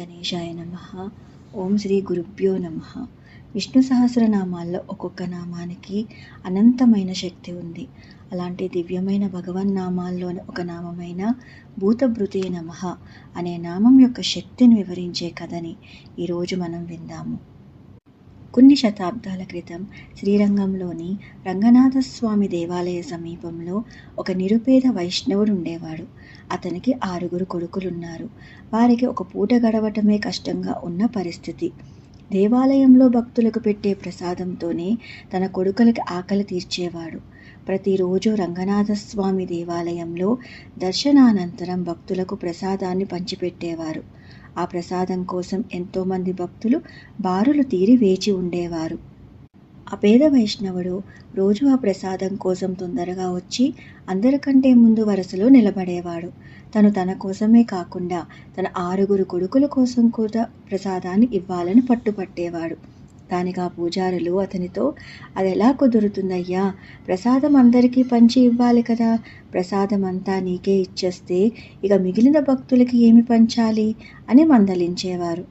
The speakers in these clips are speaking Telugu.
గణేశాయ నమ. ఓం శ్రీ గురుభ్యో నమ. విష్ణు సహస్రనామాల్లో ఒక్కొక్క నామానికి అనంతమైన శక్తి ఉంది. అలాంటి దివ్యమైన భగవన్ నామాల్లోని ఒక నామమైన భూతభృతే నమ అనే నామం యొక్క శక్తిని వివరించే కథని ఈరోజు మనం విందాము. కొన్ని శతాబ్దాల క్రితం శ్రీరంగంలోని రంగనాథస్వామి దేవాలయ సమీపంలో ఒక నిరుపేద వైష్ణవుడు ఉండేవాడు. అతనికి ఆరుగురు కొడుకులున్నారు. వారికి ఒక పూట గడవటమే కష్టంగా ఉన్న పరిస్థితి. దేవాలయంలో భక్తులకు పెట్టే ప్రసాదంతోనే తన కొడుకులకి ఆకలి తీర్చేవాడు. ప్రతిరోజు రంగనాథస్వామి దేవాలయంలో దర్శనానంతరం భక్తులకు ప్రసాదాన్ని పంచిపెట్టేవారు. ఆ ప్రసాదం కోసం ఎంతోమంది భక్తులు బారులు తీరి వేచి ఉండేవారు. ఆ పేద వైష్ణవుడు రోజు ఆ ప్రసాదం కోసం తొందరగా వచ్చి అందరికంటే ముందు వరుసలో నిలబడేవాడు. తను తన కోసమే కాకుండా తన ఆరుగురు కొడుకుల కోసం కూడా ప్రసాదాన్ని ఇవ్వాలని పట్టుపట్టేవాడు. దానిగా పూజారులు అతనితో అది ఎలా కుదురుతుందయ్యా? ప్రసాదం అందరికీ పంచి ఇవ్వాలి కదా. ప్రసాదం అంతా నీకే ఇచ్చేస్తే ఇక మిగిలిన భక్తులకి ఏమి పంచాలి? అని మందలించేవారు.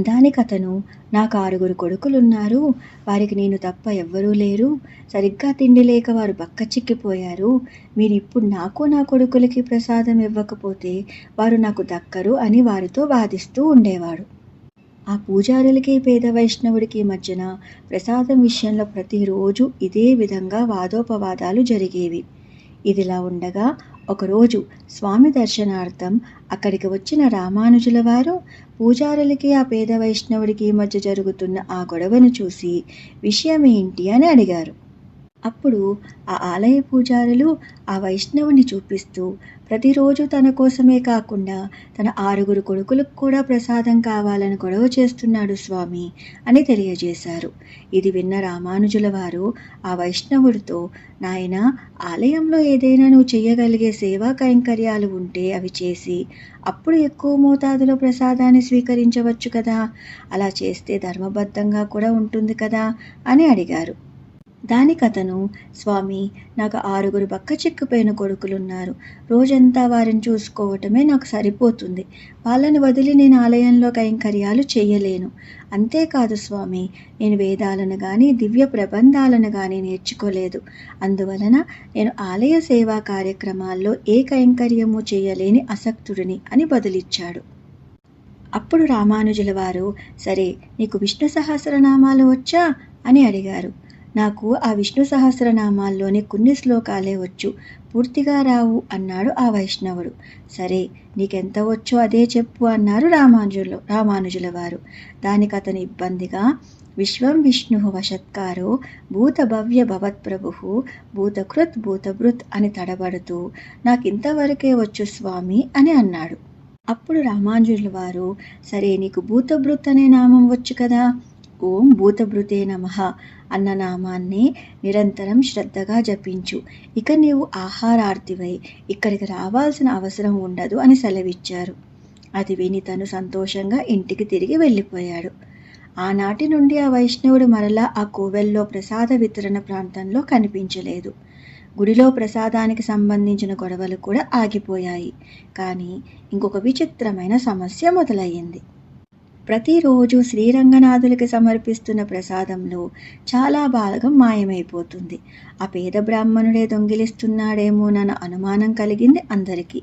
దానికి అతను నాకు ఆరుగురు కొడుకులున్నారు. వారికి నేను తప్ప ఎవ్వరూ లేరు. సరిగ్గా తిండి లేక వారు బక్క చిక్కిపోయారు. మీరు ఇప్పుడు నాకు నా కొడుకులకి ప్రసాదం ఇవ్వకపోతే వారు నాకు దక్కరు అని వారితో వాదిస్తూ ఉండేవాడు. ఆ పూజారులకి పేద వైష్ణవుడికి మధ్యన ప్రసాదం విషయంలో ప్రతిరోజు ఇదే విధంగా వాదోపవాదాలు జరిగేవి. ఇదిలా ఉండగా ఒకరోజు స్వామి దర్శనార్థం అక్కడికి వచ్చిన రామానుజుల వారు పూజారులకి ఆ పేద వైష్ణవుడికి మధ్య జరుగుతున్న ఆ గొడవను చూసి విషయం ఏంటి అని అడిగారు. అప్పుడు ఆ ఆలయ పూజారులు ఆ వైష్ణవుని చూపిస్తూ ప్రతిరోజు తన కోసమే కాకుండా తన ఆరుగురు కొడుకులకు కూడా ప్రసాదం కావాలని గొడవ చేస్తున్నాడు స్వామి అని తెలియజేశారు. ఇది విన్న రామానుజుల వారు ఆ వైష్ణవుడితో నాయన ఆలయంలో ఏదైనా నువ్వు చేయగలిగే సేవా కైంకర్యాలు ఉంటే అవి చేసి అప్పుడు ఎక్కువ మోతాదులో ప్రసాదాన్ని స్వీకరించవచ్చు కదా అలా చేస్తే ధర్మబద్ధంగా కూడా ఉంటుంది కదా అని అడిగారు. దానికతను స్వామి నాకు ఆరుగురు బక్క చిక్కుపోయిన కొడుకులున్నారు. రోజంతా వారిని చూసుకోవటమే నాకు సరిపోతుంది. వాళ్ళని వదిలి నేను ఆలయంలో కైంకర్యాలు చేయలేను. అంతేకాదు స్వామి నేను వేదాలను కానీ దివ్య ప్రబంధాలను కానీ నేర్చుకోలేదు. అందువలన నేను ఆలయ సేవా కార్యక్రమాల్లో ఏ కైంకర్యము చేయలేని అసక్తుడిని అని బదులిచ్చాడు. అప్పుడు రామానుజుల వారు సరే నీకు విష్ణు సహస్రనామాలు వచ్చా? అని అడిగారు. నాకు ఆ విష్ణు సహస్రనామాల్లోని కొన్ని శ్లోకాలే వచ్చు. పూర్తిగా రావు అన్నాడు ఆ వైష్ణవుడు. సరే నీకెంత వచ్చో అదే చెప్పు అన్నారు రామానుజులు రామానుజుల వారు. దానికి అతని ఇబ్బందిగా విశ్వం విష్ణు వశత్కారో భూత భవ్య భవత్ప్రభు భూతకృత్ భూతభృత్ అని తడబడుతూ నాకింతవరకే వచ్చు స్వామి అని అన్నాడు. అప్పుడు రామానుజుల వారు సరే నీకు భూతభృత్ అనే నామం వచ్చు కదా? ఓం భూతభృతే నమ అన్న నామాన్ని నిరంతరం శ్రద్ధగా జపించు. ఇక నీవు ఆహారార్థివై ఇక్కడికి రావాల్సిన అవసరం ఉండదు అని సెలవిచ్చారు. అది విని తను సంతోషంగా ఇంటికి తిరిగి వెళ్ళిపోయాడు. ఆనాటి నుండి ఆ వైష్ణవుడు మరలా ఆ కోవెల్లో ప్రసాద వితరణ ప్రాంతంలో కనిపించలేదు. గుడిలో ప్రసాదానికి సంబంధించిన గొడవలు కూడా ఆగిపోయాయి. కానీ ఇంకొక విచిత్రమైన సమస్య మొదలయ్యింది. ప్రతిరోజు శ్రీరంగనాథులకి సమర్పిస్తున్న ప్రసాదంలో చాలా భాగం మాయమైపోతుంది. ఆ పేద బ్రాహ్మణుడే దొంగిలిస్తున్నాడేమోనన్న అనుమానం కలిగింది అందరికీ.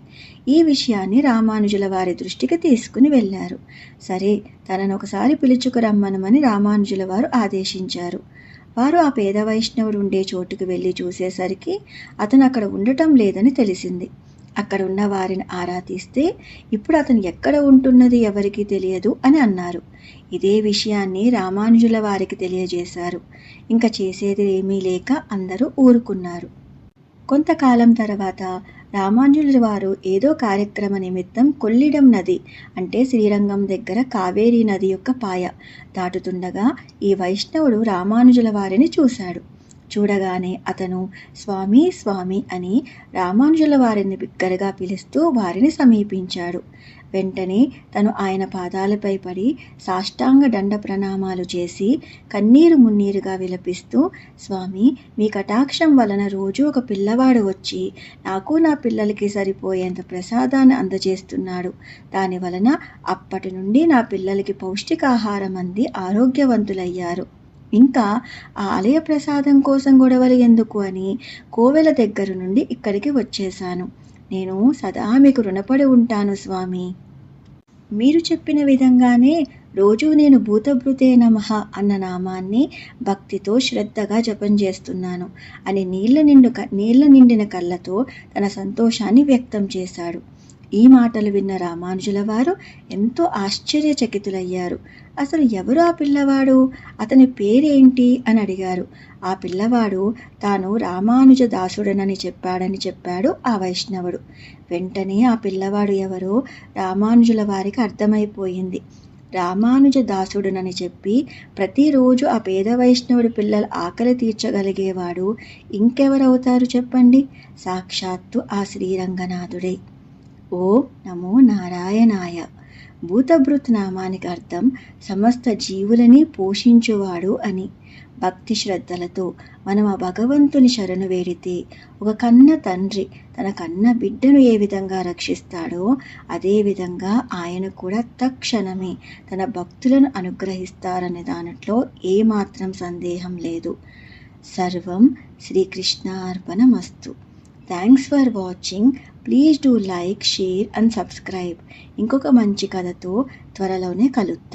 ఈ విషయాన్ని రామానుజుల వారి దృష్టికి తీసుకుని వెళ్ళారు. సరే తనను ఒకసారి పిలుచుకురమ్మనమని రామానుజుల వారు ఆదేశించారు. వారు ఆ పేద వైష్ణవుడు ఉండే చోటుకు వెళ్ళి చూసేసరికి అతను అక్కడ ఉండటం లేదని తెలిసింది. అక్కడ ఉన్న వారిని ఆరా తీస్తే ఇప్పుడు అతను ఎక్కడ ఉంటున్నది ఎవరికి తెలియదు అని అన్నారు. ఇదే విషయాన్ని రామానుజుల వారికి తెలియజేశారు. ఇంకా చేసేది ఏమీ లేక అందరూ ఊరుకున్నారు. కొంతకాలం తర్వాత రామానుజుల వారు ఏదో కార్యక్రమ నిమిత్తం కొల్లిడం నది అంటే శ్రీరంగం దగ్గర కావేరీ నది యొక్క పాయ దాటుతుండగా ఈ వైష్ణవుడు రామానుజుల వారిని చూశాడు. చూడగానే అతను స్వామి స్వామి అని రామానుజుల వారిని బిగ్గరగా పిలుస్తూ వారిని సమీపించాడు. వెంటనే తను ఆయన పాదాలపై పడి సాష్టాంగ దండ ప్రణామాలు చేసి కన్నీరు మున్నీరుగా విలపిస్తూ స్వామి మీ కటాక్షం వలన రోజు ఒక పిల్లవాడు వచ్చి నాకు నా పిల్లలకి సరిపోయేంత ప్రసాదాన్ని అందజేస్తున్నాడు. దాని వలన అప్పటి నుండి నా పిల్లలకి పౌష్టికాహారం అంది ఆరోగ్యవంతులయ్యారు. ఇంకా ఆ ఆలయ ప్రసాదం కోసం గొడవలు ఎందుకు అని కోవెల దగ్గర నుండి ఇక్కడికి వచ్చేశాను. నేను సదా మీకు రుణపడి ఉంటాను స్వామి. మీరు చెప్పిన విధంగానే రోజు నేను భూతభృతే నమః అన్న నామాన్ని భక్తితో శ్రద్ధగా జపం చేస్తున్నాను అని నీళ్ళ నిండు నీళ్ళ నిండిన కళ్ళతో తన సంతోషాన్ని వ్యక్తం చేశాడు. ఈ మాటలు విన్న రామానుజుల వారు ఎంతో ఆశ్చర్యచకితులయ్యారు. అసలు ఎవరు ఆ పిల్లవాడు? అతని పేరేంటి? అని అడిగారు. ఆ పిల్లవాడు తాను రామానుజ దాసుడనని చెప్పాడని చెప్పాడు ఆ వైష్ణవుడు. వెంటనే ఆ పిల్లవాడు ఎవరో రామానుజుల వారికి అర్థమైపోయింది. రామానుజ దాసుడునని చెప్పి ప్రతిరోజు ఆ పేద వైష్ణవుడి పిల్లల ఆకలి తీర్చగలిగేవాడు ఇంకెవరవుతారు చెప్పండి? సాక్షాత్తు ఆ శ్రీరంగనాథుడే. ఓ నమో నారాయణాయ. భూతభృత్ నామానికి అర్థం సమస్త జీవులని పోషించువాడు అని. భక్తి శ్రద్ధలతో మనం ఆ భగవంతుని శరణు వేడితే ఒక కన్న తండ్రి తన కన్న బిడ్డను ఏ విధంగా రక్షిస్తాడో అదే విధంగా ఆయన కూడా తక్షణమే తన భక్తులను అనుగ్రహిస్తారనే దానిలో ఏమాత్రం సందేహం లేదు. సర్వం శ్రీకృష్ణార్పణమస్తు. Thanks for watching please do like share and subscribe ఇంకొక మంచి కథతో త్వరలోనే కలుద్దాం.